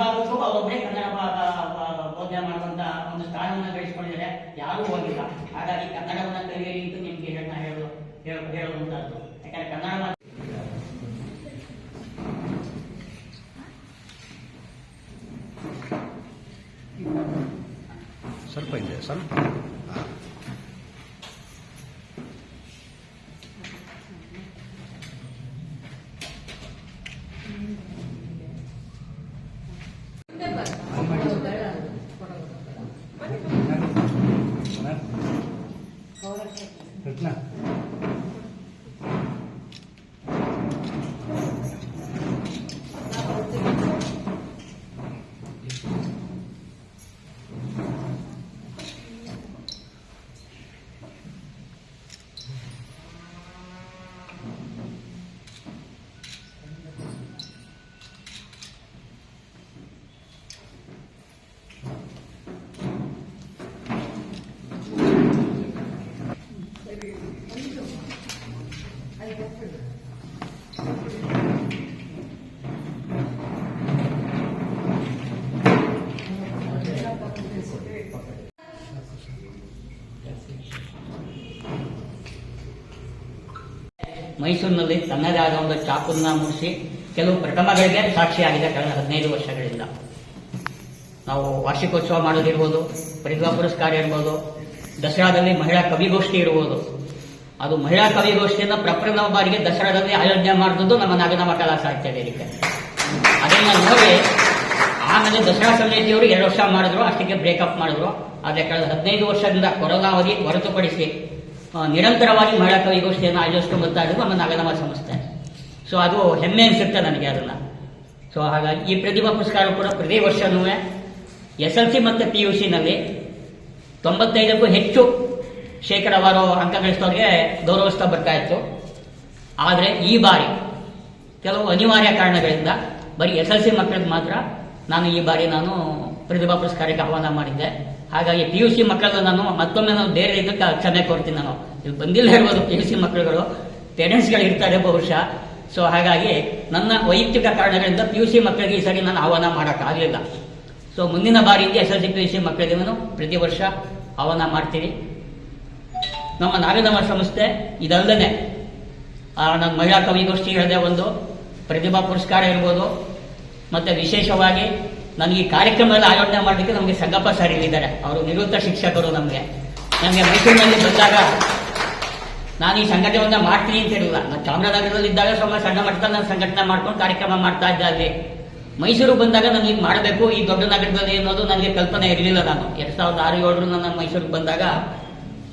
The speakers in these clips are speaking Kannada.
ಎಲ್ಲ ವಿಭಾಗಕ್ಕೂ ಅವರೊಬ್ಬರೇ ಕನ್ನಡ ಬೋಧನೆ ಮಾಡುವಂತ ಒಂದು ಸ್ಥಾನವನ್ನು ಗಳಿಸಿಕೊಂಡಿದ್ದಾರೆ. ಯಾರೂ ಹೋಗಿಲ್ಲ. ಹಾಗಾಗಿ ಕನ್ನಡವನ್ನ ಕಲಿಯಲಿ ಅಂತ ನಿಮ್ಗೆ ಹೇಳ ಹೇಳು, ಹೇಳು- ಹೇಳುವಂತಹದ್ದು. ಯಾಕಂದ್ರೆ ಕನ್ನಡ ಸ್ವಲ್ಪ ಇದೆ ಸ್ವಲ್ಪ ಮೈಸೂರಿನಲ್ಲಿ ತನ್ನದೇ ಆದ ಒಂದು ಚಾಕುನ್ನ ಮೂಡಿಸಿ ಕೆಲವು ಪ್ರಥಮಗಳಿಗೆ ಸಾಕ್ಷಿಯಾಗಿದೆ ಕಳೆದ ಹದಿನೈದು ವರ್ಷಗಳಿಂದ. ನಾವು ವಾರ್ಷಿಕೋತ್ಸವ ಮಾಡೋದಿರ್ಬೋದು ಪ್ರತಿಭಾ ಪುರಸ್ಕಾರ ಇರ್ಬೋದು, ದಸರಾದಲ್ಲಿ ಮಹಿಳಾ ಕವಿಗೋಷ್ಠಿ ಇರ್ಬೋದು. ಅದು ಮಹಿಳಾ ಕವಿಗೋಷ್ಠಿಯನ್ನು ಪ್ರಪ್ರಥಮ ಬಾರಿಗೆ ದಸರಾದಲ್ಲಿ ಆಯೋಜನೆ ಮಾಡಿದ್ದು ನಮ್ಮ ನಾಗನ ಕಲಾ ಸಾಹಿತ್ಯ ವೇದಿಕೆ. ಅದನ್ನ ನೋಡಿ, ಆಮೇಲೆ ದಸರಾ ಸಮಿತಿಯವರು ಎರಡು ವರ್ಷ ಮಾಡಿದ್ರು, ಅಷ್ಟಕ್ಕೆ ಬ್ರೇಕಪ್ ಮಾಡಿದ್ರು. ಆದರೆ ಕಳೆದ ಹದಿನೈದು ವರ್ಷದಿಂದ ಕೊರೋನಾ ಅವಧಿ ಹೊರತುಪಡಿಸಿ ನಿರಂತರವಾಗಿ ಮಹಿಳಾ ಕವಿಗೋಷ್ಠಿಯನ್ನು ಆಯೋಜಿಸ್ಕೊಂಡು ಬರ್ತಾ ಇರೋದು ನಮ್ಮ ನಾಗನಮ ಸಂಸ್ಥೆ. ಸೊ ಅದು ಹೆಮ್ಮೆ ಅನಿಸುತ್ತೆ ನನಗೆ ಅದನ್ನು ಸೊ ಹಾಗಾಗಿ ಈ ಪ್ರತಿಭಾ ಪುರಸ್ಕಾರ ಕೂಡ ಪ್ರತಿ ವರ್ಷನೂ ಎಸ್ ಎಲ್ ಸಿ ಮತ್ತು ಪಿ ಯು ಸಿನಲ್ಲಿ ತೊಂಬತ್ತೈದಕ್ಕೂ ಹೆಚ್ಚು ಶೇಕಡವಾರು ಅಂಕ ಗಳಿಸಿದವ್ರಿಗೆ ಗೌರವಿಸ್ತಾ ಬರ್ತಾ ಇತ್ತು. ಆದರೆ ಈ ಬಾರಿ ಕೆಲವು ಅನಿವಾರ್ಯ ಕಾರಣಗಳಿಂದ ಬರೀ ಎಸ್ ಎಲ್ ಸಿ ಮಕ್ಕಳಿಗೆ ಮಾತ್ರ ನಾನು ಈ ಬಾರಿ ನಾನು ಪ್ರತಿಭಾ ಪುರಸ್ಕಾರಕ್ಕೆ ಆಹ್ವಾನ ಮಾಡಿದ್ದೆ. ಹಾಗಾಗಿ ಪಿ ಯು ಸಿ ಮಕ್ಕಳನ್ನು ನಾನು ಮತ್ತೊಮ್ಮೆ ನಾನು ಬೇರೆ ಇದಕ್ಕೆ ಕ್ಷಮೆ ಕೊಡ್ತೀನಿ ನಾನು. ಇಲ್ಲಿ ಬಂದಿಲ್ಲ ಇರ್ಬೋದು ಪಿ ಯು ಸಿ ಮಕ್ಕಳುಗಳು. ಪೇರೆಂಟ್ಸ್ಗಳು ಇರ್ತಾರೆ ಬಹುಶಃ. ಸೊ ಹಾಗಾಗಿ ನನ್ನ ವೈಯಕ್ತಿಕ ಕಾರಣಗಳಿಂದ ಪಿ ಯು ಸಿ ಮಕ್ಕಳಿಗೆ ಈ ಸರಿ ನಾನು ಆಹ್ವಾನ ಮಾಡೋಕ್ಕಾಗಲಿಲ್ಲ ಸೊ ಮುಂದಿನ ಬಾರಿಗೆ S L C P U C ಮಕ್ಕಳಿಗೆ ನಾನು ಪ್ರತಿ ವರ್ಷ ಆಹ್ವಾನ ಮಾಡ್ತೀನಿ. ನಮ್ಮ ನಾಗನಮ ಸಂಸ್ಥೆ ಇದಲ್ಲದೆ ನನ್ನ ಮಹಿಳಾ ಕವಿಗೋಷ್ಠಿ ಹೇಳಿದೆ ಒಂದು ಪ್ರತಿಭಾ ಪುರಸ್ಕಾರ ಇರ್ಬೋದು. ಮತ್ತು ವಿಶೇಷವಾಗಿ ನನಗೆ ಕಾರ್ಯಕ್ರಮದಲ್ಲಿ ಆಯೋಜನೆ ಮಾಡಲಿಕ್ಕೆ ನಮಗೆ ಸಂಗಪ್ಪ ಸರ್ ಇಲ್ಲಿದ್ದಾರೆ. ಅವರು ನಿವೃತ್ತ ಶಿಕ್ಷಕರು ನಮಗೆ. ನಮಗೆ ಮೈಸೂರಿನಲ್ಲಿ ಬಂದಾಗ ನಾನು ಈ ಸಂಘಟನೆಯನ್ನು ಮಾಡ್ತೀನಿ ಅಂತ ಹೇಳಿಲ್ಲ ನಾನು ಚಾಮರಾಜನಗರದಲ್ಲಿ ಇದ್ದಾಗ ಸ್ವಲ್ಪ ಸಣ್ಣ ಮಟ್ಟದಲ್ಲಿ ನಾನು ಸಂಘಟನೆ ಮಾಡ್ಕೊಂಡು ಕಾರ್ಯಕ್ರಮ ಮಾಡ್ತಾ ಇದ್ದೆ ಅಲ್ಲಿ. ಮೈಸೂರು ಬಂದಾಗ ನಾನು ಈಗ ಮಾಡಬೇಕು. ಈ ದೊಡ್ಡ ನಗರದಲ್ಲಿ ಅನ್ನೋದು ನನಗೆ ಕಲ್ಪನೆ ಇರಲಿಲ್ಲ ನಾನು. ಎರಡ್ ಸಾವಿರದ ಆರು ಏಳರು ನಾನು ಮೈಸೂರಿಗೆ ಬಂದಾಗ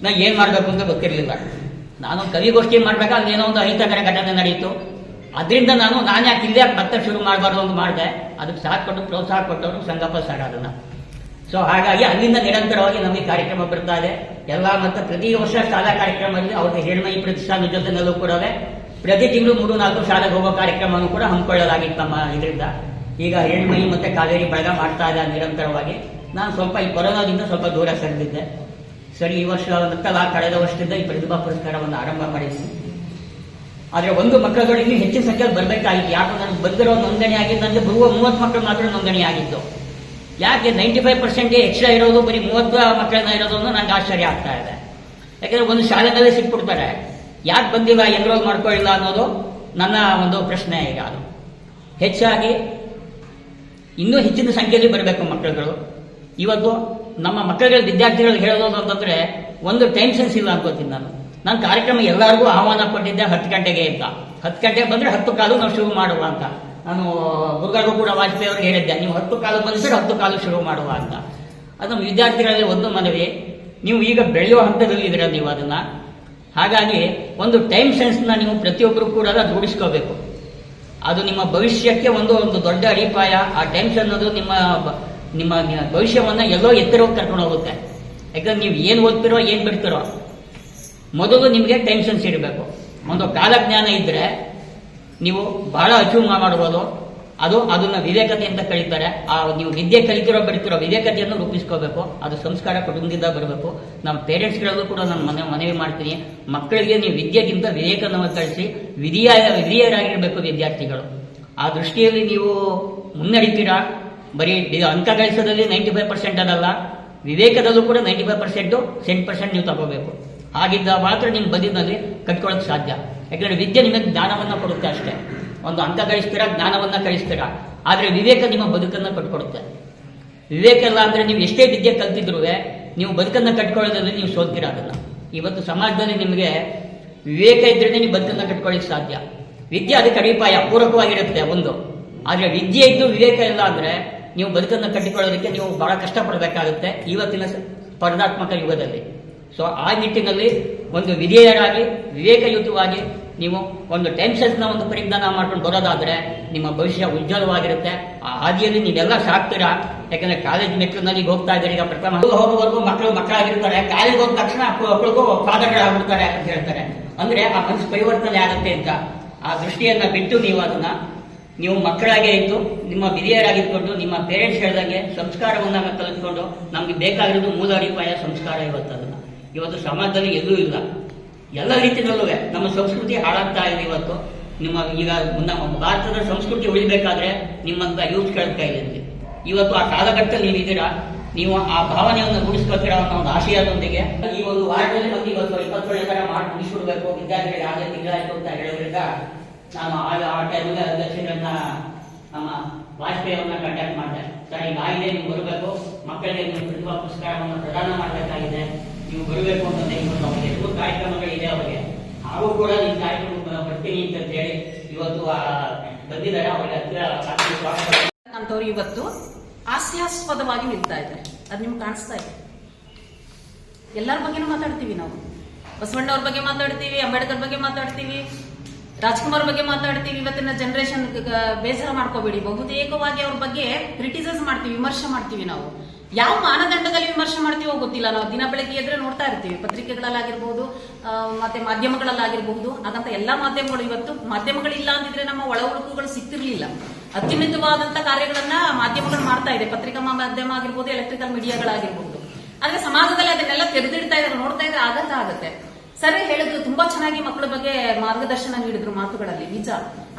ನಾನು ಏನು ಮಾಡಬೇಕು ಅಂತ ಗೊತ್ತಿರಲಿಲ್ಲ. ನಾನು ಕವಿಗೋಷ್ಠಿ ಮಾಡಬೇಕಾದ್ರೆ ಏನೋ ಒಂದು ಅಹಿತಕರ ಘಟನೆ ನಡೆಯಿತು ಅದರಿಂದ ನಾನು ನಾನು ಯಾಕೆ ಇಲ್ಲೇ ಮತ್ತೆ ಶುರು ಮಾಡಬಾರ್ದು ಅಂತ ಮಾಡಿದೆ. ಅದಕ್ಕೆ ಸಾಥ್ ಕೊಟ್ಟು ಪ್ರೋತ್ಸಾಹ ಕೊಟ್ಟವರು ಸಂಗಪ್ಪ ಸರ್ ಅದನ್ನು. ಸೊ ಹಾಗಾಗಿ ಅಲ್ಲಿಂದ ನಿರಂತರವಾಗಿ ನಮಗೆ ಕಾರ್ಯಕ್ರಮ ಬರ್ತಾ ಇದೆ. ಎಲ್ಲ ಮತ್ತೆ ಪ್ರತಿ ವರ್ಷ ಶಾಲಾ ಕಾರ್ಯಕ್ರಮದಲ್ಲಿ ಅವ್ರಿಗೆ ಹೆಣ್ಮೈ ಪ್ರತಿಷ್ಠಾನ ಜೊತೆನಲ್ಲೂ ಕೂಡ ಪ್ರತಿ ತಿಂಗಳು ಮೂರು, ನಾಲ್ಕು ಶಾಲೆಗೆ ಹೋಗೋ ಕಾರ್ಯಕ್ರಮವನ್ನು ಕೂಡ ಹಮ್ಮಿಕೊಳ್ಳಲಾಗಿತ್ತು ನಮ್ಮ ಇದರಿಂದ. ಈಗ ಹೆಣ್ಮೈ ಮತ್ತೆ ಕಾವೇರಿ ಬಳಗ ಮಾಡ್ತಾ ಇದೆ ನಿರಂತರವಾಗಿ. ನಾನು ಸ್ವಲ್ಪ ಈ ಕೊರೋನಾದಿಂದ ಸ್ವಲ್ಪ ದೂರ ಸರಿದಿದ್ದೆ. ಸರಿ, ಈ ವರ್ಷ ಮತ್ತಲ್ಲ ಕಳೆದ ವರ್ಷದಿಂದ ಈ ಪ್ರತಿಭಾ ಪುರಸ್ಕಾರವನ್ನು ಆರಂಭ ಮಾಡಿದ್ದೀನಿ ಆದ್ರೆ ಒಂದು ಮಕ್ಕಳು ಇನ್ನೂ ಹೆಚ್ಚಿನ ಸಂಖ್ಯೆಯಲ್ಲಿ ಬರಬೇಕಾಗಿತ್ತು. ಯಾಕೆ ನನಗೆ ಬಂದಿರೋ ನೋಂದಣಿ ಆಗಿದ್ದು ನನಗೆ ಬರುವ ಮೂವತ್ತು ಮಕ್ಕಳು ಮಾತ್ರ ನೋಂದಣಿ ಆಗಿತ್ತು ಯಾಕೆ ನೈಂಟಿ ಫೈವ್ ಪರ್ಸೆಂಟ್ ಎಕ್ಸ್ಟ್ರಾ ಇರೋದು, ಬರೀ ಮೂವತ್ತು ಮಕ್ಕಳನ್ನ ಇರೋದು ನನಗೆ ನಂಗೆ ಆಶ್ಚರ್ಯ ಆಗ್ತಾ ಇದೆ. ಯಾಕಂದ್ರೆ ಒಂದು ಶಾಲೆನಲ್ಲೇ ಸಿಕ್ಬಿಡ್ತಾರೆ. ಯಾಕೆ ಬಂದಿಲ್ಲ, ಎನ್ರೋಲ್ ಮಾಡ್ಕೊಳ್ಳಿಲ್ಲ ಅನ್ನೋದು ನನ್ನ ಒಂದು ಪ್ರಶ್ನೆ ಈಗ ಅದು. ಹೆಚ್ಚಾಗಿ ಇನ್ನೂ ಹೆಚ್ಚಿನ ಸಂಖ್ಯೆಯಲ್ಲಿ ಬರಬೇಕು ಮಕ್ಕಳುಗಳು. ಇವತ್ತು ನಮ್ಮ ಮಕ್ಕಳುಗಳ ವಿದ್ಯಾರ್ಥಿಗಳು ಹೇಳೋದು ಅಂತಂದ್ರೆ, ಒಂದು ಟೈಮ್ ಇಲ್ಲ ಅನ್ಕೋತೀನಿ ನಾನು. ನಾನು ಕಾರ್ಯಕ್ರಮ ಎಲ್ಲರಿಗೂ ಆಹ್ವಾನ ಕೊಟ್ಟಿದ್ದೆ ಹತ್ತು ಗಂಟೆಗೆ ಅಂತ. ಹತ್ತು ಗಂಟೆಗೆ ಬಂದರೆ ಹತ್ತು ಕಾಲು ನಾವು ಶುರು ಮಾಡುವ ಅಂತ. ನಾನು, ಗುರುಗಳಿಗೂ ಕೂಡ ವಾಜಪೇಯಿ ಅವ್ರಿಗೆ ಹೇಳಿದ್ದೆ, ನೀವು ಹತ್ತು ಕಾಲು ಬಂದಿದ್ರೆ ಹತ್ತು ಕಾಲು ಶುರು ಮಾಡುವ ಅಂತ. ಅದು ನಮ್ಮ ವಿದ್ಯಾರ್ಥಿಗಳಲ್ಲಿ ಒಂದು ಮನವಿ, ನೀವು ಈಗ ಬೆಳೆಯುವ ಹಂತದಲ್ಲಿ ಇದ್ದೀರ ನೀವು ಅದನ್ನ. ಹಾಗಾಗಿ ಒಂದು ಟೈಮ್ ಸೆನ್ಸ್ನ ನೀವು ಪ್ರತಿಯೊಬ್ಬರು ಕೂಡ ರೂಢಿಸ್ಕೋಬೇಕು. ಅದು ನಿಮ್ಮ ಭವಿಷ್ಯಕ್ಕೆ ಒಂದು ಒಂದು ದೊಡ್ಡ ಅಡಿಪಾಯ. ಆ ಟೆನ್ಷನ್ ಅನ್ನೋದು ನಿಮ್ಮ ನಿಮ್ಮ ಭವಿಷ್ಯವನ್ನು ಭವಿಷ್ಯವನ್ನ ಎಲ್ಲೋ ಎತ್ತರವಾಗಿ ಕರ್ಕೊಂಡು ಹೋಗುತ್ತೆ. ಯಾಕಂದ್ರೆ ನೀವು ಏನು ಓದ್ತಿರೋ, ಏನು ಬಿಡ್ತಿರೋ ಮೊದಲು ನಿಮಗೆ ಟೆನ್ಷನ್ಸ್ ಇಡಬೇಕು ಒಂದು ಕಾಲಜ್ಞಾನ ಇದ್ದರೆ ನೀವು ಬಹಳ ಅಚೀವ್ ಮಾಡಬಹುದು ಅದು ಅದನ್ನ ವಿವೇಕತೆ ಅಂತ ಕರೀತಾರೆ. ಆ ನೀವು ವಿದ್ಯೆ ಕಲಿತಿರೋ ಬರೀತಿರೋ ವಿವೇಕತೆಯನ್ನು ರೂಪಿಸ್ಕೋಬೇಕು. ಅದು ಸಂಸ್ಕಾರ ಕುಟುಂಬದಿಂದ ಬರಬೇಕು. ನಮ್ಮ ಪೇರೆಂಟ್ಸ್ಗಳಲ್ಲೂ ಕೂಡ ನಾನು ಮನೆ ಮನವಿ ಮಾಡ್ತೀನಿ. ಮಕ್ಕಳಿಗೆ ನೀವು ವಿದ್ಯೆಗಿಂತ ವಿವೇಕವನ್ನು ಕಲಿಸಿ ವಿಧಿಯ ವಿಧಿಯರಾಗಿರಬೇಕು ವಿದ್ಯಾರ್ಥಿಗಳು. ಆ ದೃಷ್ಟಿಯಲ್ಲಿ ನೀವು ಮುನ್ನಡೀತೀರಾ? ಬರೀ ಅಂಕ ಗಳಿಸೋದಲ್ಲಿ ನೈಂಟಿ ಫೈವ್ ಪರ್ಸೆಂಟ್ ಅದಲ್ಲ. ವಿವೇಕದಲ್ಲೂ ಕೂಡ ninety five percent cent percent ನೀವು ತಗೋಬೇಕು. ಹಾಗಿದ್ದ ಮಾತ್ರ ನಿಮ್ಮ ಬದಿನಲ್ಲಿ ಕಟ್ಕೊಳ್ಳೋಕೆ ಸಾಧ್ಯ. ಯಾಕಂದ್ರೆ ವಿದ್ಯೆ ನಿಮಗೆ ಜ್ಞಾನವನ್ನು ಕೊಡುತ್ತೆ ಅಷ್ಟೇ. ಒಂದು ಅಂಕ ಗಳಿಸ್ತೀರಾ ಜ್ಞಾನವನ್ನು ಕಳಿಸ್ತೀರಾ. ಆದರೆ ವಿವೇಕ ನಿಮ್ಮ ಬದುಕನ್ನು ಕಟ್ಕೊಡುತ್ತೆ. ವಿವೇಕ ಇಲ್ಲ ಅಂದರೆ ನೀವು ಎಷ್ಟೇ ವಿದ್ಯೆ ಕಲ್ತಿದ್ರು ನೀವು ಬದುಕನ್ನು ಕಟ್ಕೊಳ್ಳೋದ್ರಲ್ಲಿ ನೀವು ಸೋಲ್ತಿರಾಗಲ್ಲ ಇವತ್ತು ಸಮಾಜದಲ್ಲಿ ನಿಮಗೆ ವಿವೇಕ ಇದ್ರೆ ನೀವು ಬದುಕನ್ನು ಕಟ್ಕೊಳ್ಳಿಕ್ಕೆ ಸಾಧ್ಯ. ವಿದ್ಯೆ ಅದಕ್ಕೆ ಅಡಿಪಾಯ ಪೂರಕವಾಗಿರುತ್ತೆ ಒಂದು. ಆದರೆ ವಿದ್ಯೆ ಇದ್ದು ವಿವೇಕ ಇಲ್ಲ ಅಂದರೆ ನೀವು ಬದುಕನ್ನು ಕಟ್ಟಿಕೊಳ್ಳೋದಕ್ಕೆ ನೀವು ಬಹಳ ಕಷ್ಟಪಡಬೇಕಾಗುತ್ತೆ ಇವತ್ತಿನ ಸ್ಪರ್ಧಾತ್ಮಕ ಯುಗದಲ್ಲಿ. ಸೊ ಆ ನಿಟ್ಟಿನಲ್ಲಿ ಒಂದು ವಿಧೇಯರಾಗಿ, ವಿವೇಕಯುತವಾಗಿ ನೀವು ಒಂದು ಟೆನ್ಷನ್ಸ್ನ ಒಂದು ಪರಿಜ್ಞಾನ ಮಾಡ್ಕೊಂಡು ಬರೋದಾದ್ರೆ ನಿಮ್ಮ ಭವಿಷ್ಯ ಉಜ್ವಲವಾಗಿರುತ್ತೆ. ಆ ಹಾದಿಯಲ್ಲಿ ನೀವೆಲ್ಲ ಸಾಕ್ತೀರಾ? ಯಾಕಂದರೆ ಕಾಲೇಜ್ ಮೆಟ್ಲಿನಲ್ಲಿ ಹೋಗ್ತಾ ಇದ್ದೀರಿ, ಈಗ ಪ್ರಥಮ ಹೋಗುವವರೆಗೂ ಮಕ್ಕಳು ಮಕ್ಕಳಾಗಿರ್ತಾರೆ. ಕಾಲೇಜ್ ಹೋದ ತಕ್ಷಣ ಮಕ್ಕಳಿಗೂ ಫಾದರ್ಗಳಾಗ್ಬಿಡ್ತಾರೆ ಅಂತ ಹೇಳ್ತಾರೆ. ಅಂದ್ರೆ ಆ ಮನಸ್ಸು ಪರಿವರ್ತನೆ ಆಗುತ್ತೆ ಅಂತ. ಆ ದೃಷ್ಟಿಯನ್ನ ಬಿಟ್ಟು ನೀವು ಅದನ್ನ, ನೀವು ಮಕ್ಕಳಾಗೇ ಇದ್ದು, ನಿಮ್ಮ ಹಿರಿಯರಾಗಿದ್ದುಕೊಂಡು ನಿಮ್ಮ ಪೇರೆಂಟ್ಸ್ ಹೇಳ್ದಂಗೆ ಸಂಸ್ಕಾರವನ್ನು ಕಲಿತ್ಕೊಂಡು, ನಮಗೆ ಬೇಕಾಗಿರೋದು ಮೂಲ ಅಡಿಪಾಯ ಸಂಸ್ಕಾರ ಇವತ್ತು ಅದನ್ನ ಇವತ್ತು ಸಮಾಜದಲ್ಲಿ ಎಲ್ಲೂ ಇಲ್ಲ. ಎಲ್ಲ ರೀತಿಯಲ್ಲೂ ನಮ್ಮ ಸಂಸ್ಕೃತಿ ಹಾಳಾಗ್ತಾ ಇದೆ ಇವತ್ತು. ನಿಮ್ಮ ಈಗ ನಮ್ಮ ಭಾರತದ ಸಂಸ್ಕೃತಿ ಉಳಿಬೇಕಾದ್ರೆ ನಿಮ್ಮಂತ ಯೂತ್ ಕೇಳ್ತಾ ಇದೆ ಇವತ್ತು ಆ ಕಾಲಘಟ್ಟದಲ್ಲಿ ನೀವಿದ್ದೀರಾ? ನೀವು ಆ ಭಾವನೆಯನ್ನು ರೂಢಿಸ್ಕೊತೀರಾ ಅನ್ನೋ ಒಂದು ಆಶಯದೊಂದಿಗೆ ಈ ಒಂದು ವಾರದಲ್ಲಿ ಮತ್ತೆ ಇವತ್ತು ಇಪ್ಪತ್ತೇಳು ತರ ಮಾಡಿ ಮುಗಿಸ್ಬಿಡ್ಬೇಕು. ವಿದ್ಯಾರ್ಥಿಗಳಿಗೆ ಆಗಲೇ ತಿಂಗಳಾಯ್ತು ಅಂತ ಹೇಳೋದ್ರಿಂದ ನಾನು ಆಗ ಆ ಟೈಮಲ್ಲಿ ಅಧ್ಯಕ್ಷರನ್ನ ನಮ್ಮ ವಾಜಪೇಯಿಯವ್ರನ್ನ ಕಾಂಟ್ಯಾಕ್ಟ್ ಮಾಡಿದೆ. ಸರ್ ಈಗ ಆಗಿದೆ ನೀವು ಬರಬೇಕು. ಮಕ್ಕಳಿಗೆ ನೀವು ಪ್ರತಿಭಾ ಪುರಸ್ಕಾರವನ್ನು ಪ್ರದಾನ ಮಾಡಬೇಕಾಗಿದೆ. ನೀವು ಬರಬೇಕು ಅಂತ ದಯವಿಟ್ಟು ಅವ್ರಿಗೆ ಎಷ್ಟು ಕಾರ್ಯಕ್ರಮಗಳಿದೆ ಅವರಿಗೆ. ಹಾಗೂ ಕೂಡ ನಿಮ್ಮ ಕಾರ್ಯಕ್ರಮ ಬರ್ತೀನಿ ಅಂತ ಹೇಳಿ ಇವತ್ತು ಬಂದಿದ್ದಾರೆ. ಅವರಿಗೆ ಹತ್ತಿರ ಅಂತವ್ರು ಇವತ್ತು ಹಾಸ್ಯಾಸ್ಪದವಾಗಿ ನಿಲ್ತಾ ಇದ್ದಾರೆ. ಅದು ನಿಮ್ಗೆ ಕಾಣಿಸ್ತಾ ಇದೆ. ಎಲ್ಲರ ಬಗ್ಗೆನೂ ಮಾತಾಡ್ತೀವಿ ನಾವು. ಬಸವಣ್ಣವ್ರ ಬಗ್ಗೆ ಮಾತಾಡ್ತೀವಿ, ಅಂಬೇಡ್ಕರ್ ಬಗ್ಗೆ ಮಾತಾಡ್ತೀವಿ, ರಾಜ್ಕುಮಾರ್ ಬಗ್ಗೆ ಮಾತಾಡ್ತೀವಿ. ಇವತ್ತಿನ ಜನರೇಷನ್ ಬೇಸರ ಮಾಡ್ಕೋಬೇಡಿ. ಬಹುತೇಕವಾಗಿ ಅವ್ರ ಬಗ್ಗೆ ಕ್ರಿಟಿಸೈಸ್ ಮಾಡ್ತೀವಿ, ವಿಮರ್ಶೆ ಮಾಡ್ತೀವಿ ನಾವು. ಯಾವ ಮಾನದಂಡದಲ್ಲಿ ವಿಮರ್ಶೆ ಮಾಡ್ತೀವೋ ಗೊತ್ತಿಲ್ಲ. ನಾವು ದಿನ ಬೆಳಗ್ಗೆ ಎದ್ರೆ ನೋಡ್ತಾ ಇರ್ತೀವಿ. ಪತ್ರಿಕೆಗಳಲ್ಲಾಗಿರ್ಬೋದು ಮತ್ತೆ ಮಾಧ್ಯಮಗಳಲ್ಲಾಗಿರ್ಬಹುದು ಹಾಗಂತ ಎಲ್ಲಾ ಮಾಧ್ಯಮಗಳು ಇವತ್ತು ಮಾಧ್ಯಮಗಳಿಲ್ಲ ಅಂದಿದ್ರೆ ನಮ್ಮ ಒಳ ಉಳುಕುಗಳು ಸಿಗ್ತಿರ್ಲಿಲ್ಲ ಅತ್ಯುನ್ನತವಾದಂತಹ ಕಾರ್ಯಗಳನ್ನ ಮಾಧ್ಯಮಗಳು ಮಾಡ್ತಾ ಇದೆ. ಪತ್ರಿಕಾ ಮಾಧ್ಯಮ ಆಗಿರ್ಬೋದು ಎಲೆಕ್ಟ್ರಿಕಲ್ ಮೀಡಿಯಾಗಳಾಗಿರ್ಬಹುದು ಆದ್ರೆ ಸಮಾಜದಲ್ಲಿ ಅದನ್ನೆಲ್ಲ ತೆರೆದಿಡ್ತಾ ಇದ್ರೆ ನೋಡ್ತಾ ಇದ್ರೆ ಆಗತ್ತ ಆಗುತ್ತೆ. ಸರಿ ಹೇಳಿದ್ರು, ತುಂಬಾ ಚೆನ್ನಾಗಿ ಮಕ್ಕಳ ಬಗ್ಗೆ ಮಾರ್ಗದರ್ಶನ ನೀಡಿದ್ರು ಮಾತುಗಳಲ್ಲಿ. ನಿಜ.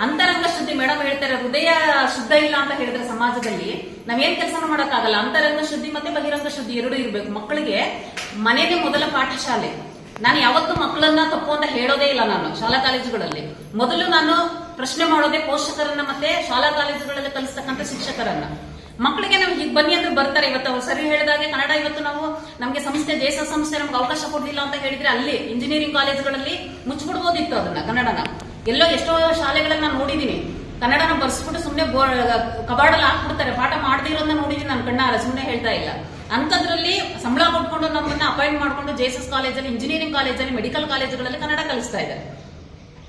ಅಂತರಂಗ ಶುದ್ಧಿ ಮೇಡಮ್ ಹೇಳ್ತಾರೆ, ಹೃದಯ ಶುದ್ಧ ಇಲ್ಲ ಅಂತ ಹೇಳಿದ್ರೆ ಸಮಾಜದಲ್ಲಿ ನಾವೇನ್ ಕೆಲಸ ಮಾಡೋಕ್ಕಾಗಲ್ಲ. ಅಂತರಂಗ ಶುದ್ಧಿ ಮತ್ತೆ ಬಹಿರಂಗ ಶುದ್ಧಿ ಎರಡು ಇರ್ಬೇಕು. ಮಕ್ಕಳಿಗೆ ಮನೆಗೆ ಮೊದಲ ಪಾಠಶಾಲೆ. ನಾನು ಯಾವತ್ತೂ ಮಕ್ಕಳನ್ನ ತಪ್ಪು ಅಂತ ಹೇಳೋದೇ ಇಲ್ಲ ನಾನು ಶಾಲಾ ಕಾಲೇಜುಗಳಲ್ಲಿ. ಮೊದಲು ನಾನು ಪ್ರಶ್ನೆ ಮಾಡೋದೇ ಪೋಷಕರನ್ನ ಮತ್ತೆ ಶಾಲಾ ಕಾಲೇಜುಗಳಲ್ಲಿ ಕಲಿಸ್ತಕ್ಕಂಥ ಶಿಕ್ಷಕರನ್ನ. ಮಕ್ಕಳಿಗೆ ನಾವು ಹೀಗೆ ಬನ್ನಿ ಅಂದ್ರೆ ಬರ್ತಾರೆ. ಇವತ್ತು ಅವ್ರು ಸರಿ ಹೇಳಿದಾಗೆ ಕನ್ನಡ ಇವತ್ತು ನಾವು ನಮಗೆ ಸಂಸ್ಥೆ, ದೇಶ ಸಂಸ್ಥೆ ನಮ್ಗೆ ಅವಕಾಶ ಕೊಡಲಿಲ್ಲ ಅಂತ ಹೇಳಿದ್ರೆ ಅಲ್ಲಿ ಇಂಜಿನಿಯರಿಂಗ್ ಕಾಲೇಜುಗಳಲ್ಲಿ ಮುಚ್ಚಿಬಿಡ್ಬೋದಿತ್ತು ಅದನ್ನ, ಕನ್ನಡನ. ಎಲ್ಲೋ ಎಷ್ಟೋ ಶಾಲೆಗಳನ್ನ ನೋಡಿದ್ದೀನಿ ಕನ್ನಡನ ಬರ್ಸ್ಬಿಟ್ಟು ಸುಮ್ಮನೆ ಕಬಾಡಲ್ಲಿ ಹಾಕ್ಬಿಡ್ತಾರೆ. ಪಾಠ ಮಾಡ್ದಿರೋದನ್ನ ನೋಡಿದ್ದೀನಿ ನೋಡಿದೀನಿ ನಾನು, ಕಣ್ಣಾರ ಸುಮ್ಮನೆ ಹೇಳ್ತಾ ಇಲ್ಲ. ಅಂಥದ್ರಲ್ಲಿ ಸಂಬಳ ಕೊಟ್ಕೊಂಡು ನಮ್ಮನ್ನ ಅಪಾಯಿಂಟ್ ಮಾಡ್ಕೊಂಡು ಜೆ ಎಸ್ ಕಾಲೇಜಲ್ಲಿ ಇಂಜಿನಿಯರಿಂಗ್ ಕಾಲೇಜಲ್ಲಿ ಮೆಡಿಕಲ್ ಕಾಲೇಜುಗಳಲ್ಲಿ ಕನ್ನಡ ಕಲಿಸ್ತಾ ಇದ್ದಾರೆ.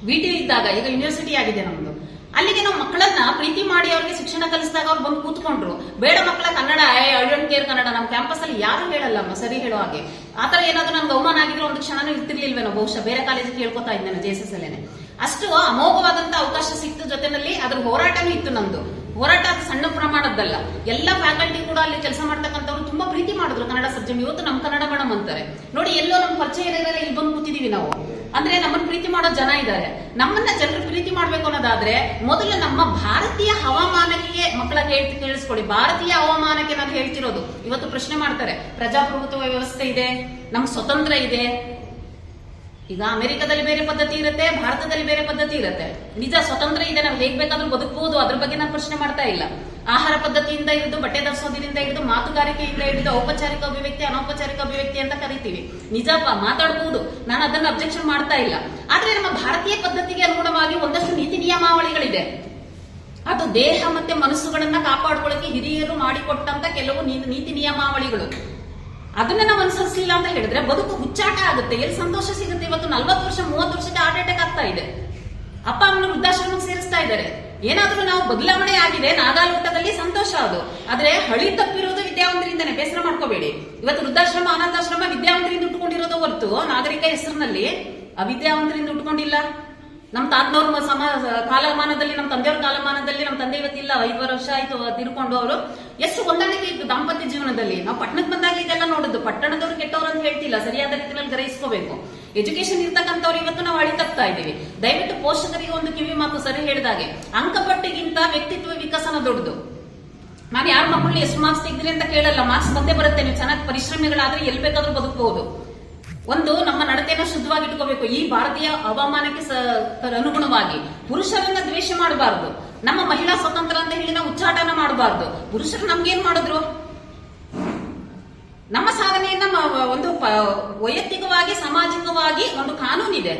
ವಿಟಿ ಇದ್ದಾಗ, ಈಗ ಯೂನಿವರ್ಸಿಟಿ ಆಗಿದೆ ನಮ್ದು. ಅಲ್ಲಿಗೆ ನಾವು ಮಕ್ಕಳನ್ನ ಪ್ರೀತಿ ಮಾಡಿ ಅವ್ರಿಗೆ ಶಿಕ್ಷಣ ಕಲಿಸಿದಾಗ ಅವ್ರು ಬಂದು ಕೂತ್ಕೊಂಡ್ರು. ಬೇಡ ಮಕ್ಕಳ, Kannada, I don't care Kannada, ನಮ್ಮ ಕ್ಯಾಂಪಸ್ ಅಲ್ಲಿ ಯಾರು ಹೇಳಲ್ಲಮ್ಮ, ಸರಿ ಹೇಳೋ ಹಾಗೆ. ಆತರ ಏನಾದ್ರು ನನ್ಗೆ ಅವಮಾನ ಆಗಿದ್ರೆ ಒಂದು ಕ್ಷಣನೂ ಇರ್ತಿರ್ಲಿಲ್ವೇನೋ, ಬಹುಶಃ ಬೇರೆ ಕಾಲೇಜಿಗೆ ಕೇಳ್ಕೊತಾ ಇದ್ದೇನೆ ಜೆ ಎಸ್ ಎಸ್ ಅಲ್ಲೇನೆ. ಅಷ್ಟು ಅಮೋಘವಾದಂತ ಅವಕಾಶ ಸಿಕ್ತು ಜೊತೆನಲ್ಲಿ ಅದ್ರ ಹೋರಾಟನೂ ಇತ್ತು ನಮ್ದು. ಹೋರಾಟ ಸಣ್ಣ ಪ್ರಮಾಣದ್ದಲ್ಲ. ಎಲ್ಲ ಫ್ಯಾಕಲ್ಟಿ ಕೂಡ ಅಲ್ಲಿ ಕೆಲಸ ಮಾಡ್ತಕ್ಕಂಥವ್ರು ತುಂಬಾ ಪ್ರೀತಿ ಮಾಡಿದ್ರು ಕನ್ನಡ ಸಬ್ಜೆಕ್ಟ್. ಇವತ್ತು ನಮ್ಮ ಕನ್ನಡ ಮೇಡಮ್ ಅಂತಾರೆ. ನೋಡಿ, ಎಲ್ಲೋ ನಮ್ಮ ಪರಿಚಯ ಇಲ್ಲಿ ಬಂದು ಕೂತಿದೀವಿ ನಾವು. ಅಂದ್ರೆ ನಮ್ಮನ್ನ ಪ್ರೀತಿ ಮಾಡೋ ಜನ ಇದ್ದಾರೆ ನಮ್ಮನ್ನ ಜನರು ಪ್ರೀತಿ ಮಾಡ್ಬೇಕು ಅನ್ನೋದಾದ್ರೆ ಮೊದಲು ನಮ್ಮ ಭಾರತೀಯ ಹವಾಮಾನಕ್ಕೆ ಮಕ್ಕಳ ಕೇಳ್ತಿ ಕೇಳಿಸ್ಕೊಡಿ ಭಾರತೀಯ ಹವಾಮಾನಕ್ಕೆ ನಾನು ಹೇಳ್ತಿರೋದು. ಇವತ್ತು ಪ್ರಶ್ನೆ ಮಾಡ್ತಾರೆ, ಪ್ರಜಾಪ್ರಭುತ್ವ ವ್ಯವಸ್ಥೆ ಇದೆ ನಮ್ಮ ಸ್ವತಂತ್ರ ಇದೆ ಈಗ ಅಮೆರಿಕದಲ್ಲಿ ಬೇರೆ ಪದ್ಧತಿ ಇರುತ್ತೆ, ಭಾರತದಲ್ಲಿ ಬೇರೆ ಪದ್ಧತಿ ಇರುತ್ತೆ. ನಿಜ ಸ್ವತಂತ್ರ ಇದೆ, ನಾವು ಹೇಗೆ ಬೇಕಾದ್ರೂ ಬದುಕಬಹುದು ಅದ್ರ ಬಗ್ಗೆ ನಾನು ಪ್ರಶ್ನೆ ಮಾಡ್ತಾ ಇಲ್ಲ. ಆಹಾರ ಪದ್ಧತಿಯಿಂದ ಹಿಡಿದು, ಬಟ್ಟೆ ಧರಿಸೋದ್ರಿಂದ ಹಿಡಿದು, ಮಾತುಗಾರಿಕೆಯಿಂದ ಹಿಡಿದು, ಔಪಚಾರಿಕ ಅಭಿವ್ಯಕ್ತಿ, ಅನೌಪಚಾರಿಕ ಅಭಿವ್ಯಕ್ತಿ ಅಂತ ಕರಿತೀವಿ. ನಿಜಪ್ಪ ಮಾತಾಡಬಹುದು ನಾನು ಅದನ್ನ ಅಬ್ಜೆಕ್ಷನ್ ಮಾಡ್ತಾ ಇಲ್ಲ. ಆದ್ರೆ ನಮ್ಮ ಭಾರತೀಯ ಪದ್ಧತಿಗೆ ಅನುಗುಣವಾಗಿ ಒಂದಷ್ಟು ನೀತಿ ನಿಯಮಾವಳಿಗಳಿದೆ. ಅದು ದೇಹ ಮತ್ತೆ ಮನಸ್ಸುಗಳನ್ನ ಕಾಪಾಡ್ಕೊಳ್ಳಕ್ಕೆ ಹಿರಿಯರು ಮಾಡಿಕೊಟ್ಟಂತ ಕೆಲವು ನೀತಿ ನಿಯಮಾವಳಿಗಳು. ಅದನ್ನ ನಾವು ಅನುಸರಿಸಲಿಲ್ಲ ಅಂತ ಹೇಳಿದ್ರೆ ಬದುಕು ಹುಚ್ಚಾಟ ಆಗುತ್ತೆ. ಎಲ್ಲಿ ಸಂತೋಷ ಸಿಗುತ್ತೆ? ಇವತ್ತು ನಲ್ವತ್ತು ವರ್ಷ, ಮೂವತ್ತು ವರ್ಷಕ್ಕೆ ಹಾರ್ಟ್ ಅಟ್ಯಾಕ್ ಆಗ್ತಾ ಇದೆ. ಅಪ್ಪ, ಅಮ್ಮನ ವೃದ್ಧಾಶ್ರಮಕ್ಕೆ ಸೇರಿಸ್ತಾ ಇದ್ದಾರೆ. ಏನಾದ್ರೂ ನಾವು ಬದಲಾವಣೆ ಆಗಿದೆ ನಾಗಾಲೋಟದಲ್ಲಿ ಸಂತೋಷ ಅದು. ಆದ್ರೆ ಹಳಿ ತಪ್ಪಿರೋದು ವಿದ್ಯಾವಂತರಿಂದನೇ. ಬೇಸರ ಮಾಡ್ಕೋಬೇಡಿ. ಇವತ್ತು ವೃದ್ಧಾಶ್ರಮ, ಅನಾಥಾಶ್ರಮ ವಿದ್ಯಾವಂತರಿಂದ ಉಟ್ಕೊಂಡಿರೋದು ಹೊರತು ನಾಗರಿಕ ಹೆಸರಿನಲ್ಲಿ ಅವಿದ್ಯಾವಂತರಿಂದ ಉಟ್ಕೊಂಡಿಲ್ಲ. ನಮ್ಮ ತಾತನವ್ರ ಸಮ ಕಾಲಮಾನದಲ್ಲಿ ನಮ್ಮ ತಂದೆಯವ್ರ ಕಾಲಮಾನದಲ್ಲಿ ನಮ್ಮ ತಂದೆ ಇವತ್ತಿಲ್ಲ ಐದುವರೆ ವರ್ಷ ಆಯ್ತು ತಿರ್ಕೊಂಡು ಅವರು. ಎಷ್ಟು ಹೊಂದಾಣಿಕೆ ಇತ್ತು ದಾಂಪತ್ಯ ಜೀವನದಲ್ಲಿ. ನಾವು ಪಟ್ಟಣಕ್ಕೆ ಬಂದಾಗ ಇದೆಲ್ಲ ನೋಡುದು, ಪಟ್ಟಣದವ್ರು ಕೆಟ್ಟವ್ರು ಅಂತ ಹೇಳ್ತಿಲ್ಲ, ಸರಿಯಾದ ರೀತಿಯಲ್ಲಿ ಗ್ರಹಿಸ್ಕೋಬೇಕು. ಎಜುಕೇಶನ್ ಇರ್ತಕ್ಕಂಥವ್ರು ಇವತ್ತು ನಾವು ಅಳಿತಗ್ತಾ ಇದ್ದೀವಿ. ದಯವಿಟ್ಟು ಪೋಷಕರಿಗೆ ಒಂದು ಕಿವಿ ಮಾತು ಸರಿ ಹೇಳಿದಾಗೆ. ಅಂಕಪಟ್ಟಿಗಿಂತ ವ್ಯಕ್ತಿತ್ವ ವಿಕಸನ ದೊಡ್ಡದು. ನಾನು ಯಾರ ಮಕ್ಕಳು ಎಷ್ಟು ಮಾರ್ಕ್ಸ್ ತೆಗೆದ್ರಿ ಅಂತ ಕೇಳಲ್ಲ ಮಾರ್ಕ್ಸ್ ಬಂದೇ ಬರುತ್ತೆ, ನೀವು ಚೆನ್ನಾಗಿ ಪರಿಶ್ರಮಿಗಳಾದ್ರೆ ಎಲ್ಲಿ ಬೇಕಾದ್ರೂ ಬದುಕಬಹುದು ಒಂದು ನಮ್ಮ ನಡತೆಯನ್ನು ಶುದ್ಧವಾಗಿ ಇಟ್ಕೋಬೇಕು ಈ ಭಾರತೀಯ ಹವಾಮಾನಕ್ಕೆ ಅನುಗುಣವಾಗಿ ಪುರುಷರನ್ನ ದ್ವೇಷ ಮಾಡಬಾರ್ದು. ನಮ್ಮ ಮಹಿಳಾ ಸ್ವತಂತ್ರ ಅಂತ ಹೇಳಿ ನಾವು ಉಚ್ಚಾಟನ ಮಾಡಬಾರ್ದು. ಪುರುಷರು ನಮ್ಗೇನ್ ಮಾಡಿದ್ರು? ನಮ್ಮ ಸಾಧನೆಯನ್ನ ಒಂದು ವೈಯಕ್ತಿಕವಾಗಿ, ಸಾಮಾಜಿಕವಾಗಿ ಒಂದು ಕಾನೂನಿದೆ.